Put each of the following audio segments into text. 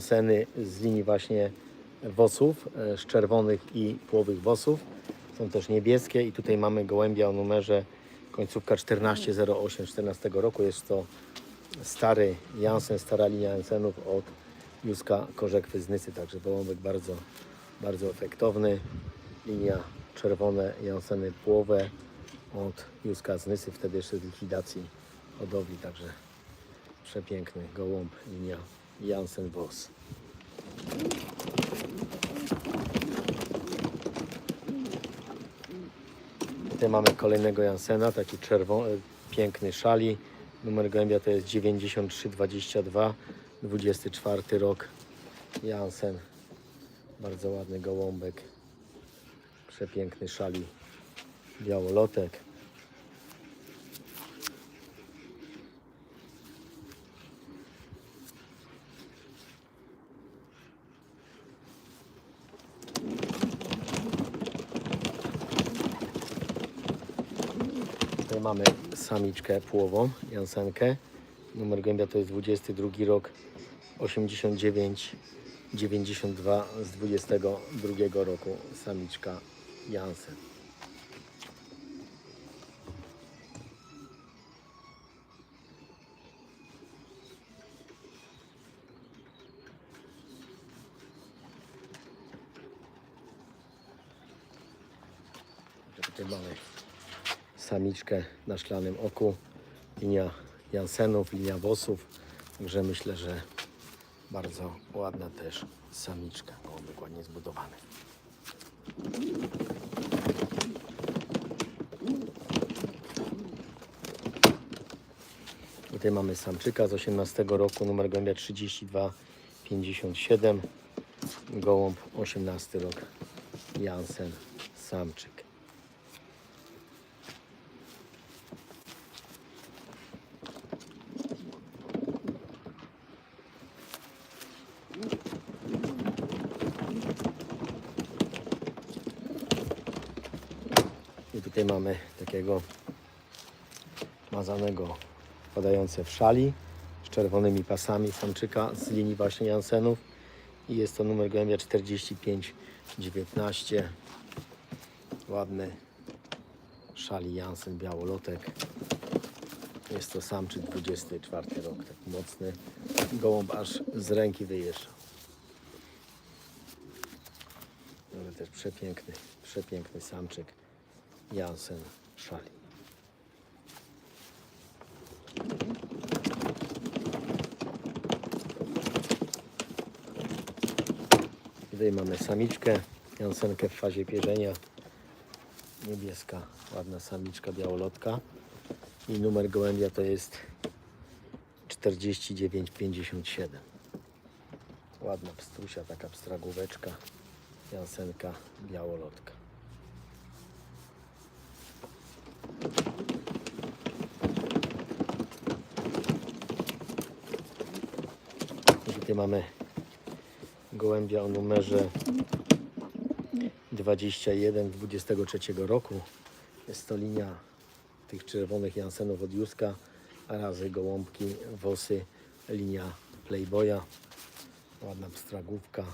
Seny z linii właśnie wosów, e, z czerwonych i płowych wosów. Są też niebieskie i tutaj mamy gołębia o numerze końcówka 1408 14 roku. Jest to stary Jansen, stara linia Jansenów od Józka Korzekwy z Nysy, także gołąbek bardzo, bardzo efektowny. Linia czerwone Janseny płowe od Józka z Nysy, wtedy jeszcze z likwidacji hodowli, także przepiękny gołąb, linia Jansen Wos. Tutaj mamy kolejnego Jansena, taki czerwony, piękny szali. Numer gołębia to jest 9322, 24 rok. Jansen, bardzo ładny gołąbek, przepiękny szali, białolotek. Tutaj mamy samiczkę płową, Jansenkę. Numer gołębia to jest 22 rok 89 92 z 22 roku samiczka Jansen. Tutaj mamy samiczkę na szklanym oku, linia Jansenów, linia Wosów, także myślę, że bardzo ładna też samiczka, gołąbek ładnie zbudowany. Tutaj mamy samczyka z 18 roku, numer gołębia 3257, gołąb 18 rok, Jansen, samczyk. I tutaj mamy takiego mazanego wpadające w szali z czerwonymi pasami samczyka z linii właśnie Jansenów. I jest to numer gołębia 4519. Ładny szali Jansen białolotek. Jest to samczyk 24 rok, tak mocny. Gołąb aż z ręki wyjeżdża. Ale też przepiękny, przepiękny samczyk Jansen szali. Tutaj mamy samiczkę, Jansenkę w fazie pierzenia. Niebieska, ładna samiczka białolotka. I numer gołębia to jest 4957. Ładna pstrusia, taka pstragóweczka. Jansenka białolotka. I tutaj mamy gołębia o numerze 21 23 roku. Jest to linia tych czerwonych Jansenów od Józka, a razy gołąbki, wosy, linia Playboya. Ładna pstragówka.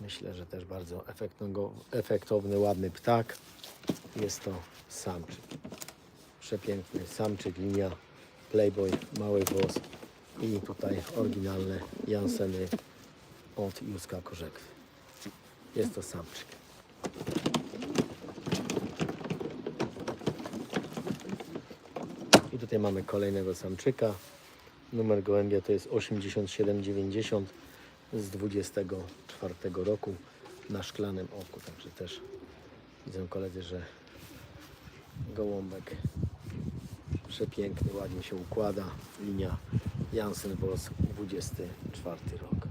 Myślę, że też bardzo efektowny, ładny ptak. Jest to samczyk. Przepiękny samczyk, linia Playboy, mały włos i tutaj oryginalne Janseny od Józka Korzekwy. Jest to samczyk. I tutaj mamy kolejnego samczyka. Numer gołębia to jest 8790 z 24 roku na szklanym oku. Także też widzę koledzy, że gołąbek przepiękny, ładnie się układa. Linia Jansen Boss 24 rok.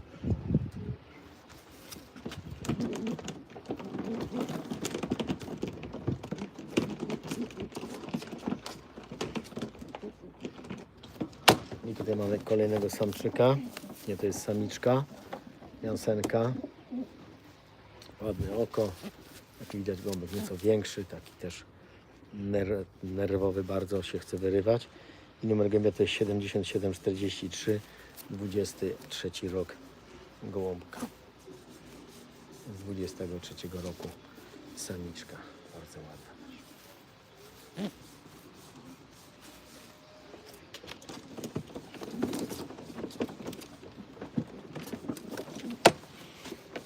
I tutaj mamy kolejnego samczyka. Nie, to jest samiczka. Jansenka. Ładne oko. Jak widać gąbek nieco większy, taki też ner nerwowy bardzo się chce wyrywać. I numer gębia to jest 7743, 23 rok gołąbka. Z 23 roku samiczka. Bardzo ładna.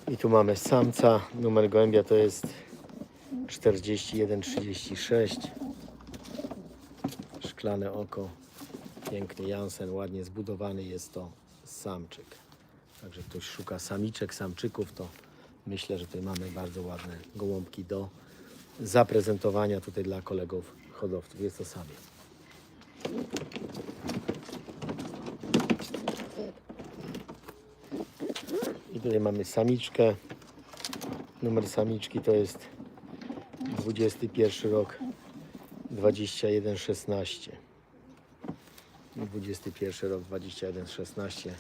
I tu mamy samca. Numer gołębia to jest 4136. Szklane oko. Piękny Jansen, ładnie zbudowany jest to samczyk. Także ktoś szuka samiczek, samczyków, to myślę, że tutaj mamy bardzo ładne gołąbki do zaprezentowania tutaj dla kolegów hodowców. Jest to samiec. I tutaj mamy samiczkę. Numer samiczki to jest 21 rok 2116. 21 rok 2116.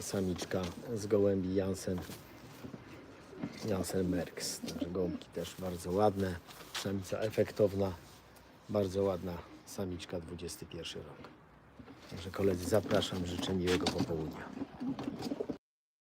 Samiczka z gołębi Jansen. Jansen Merks. Także gołąbki też bardzo ładne. Samica efektowna. Bardzo ładna samiczka 21 rok. Także koledzy zapraszam, życzę miłego popołudnia.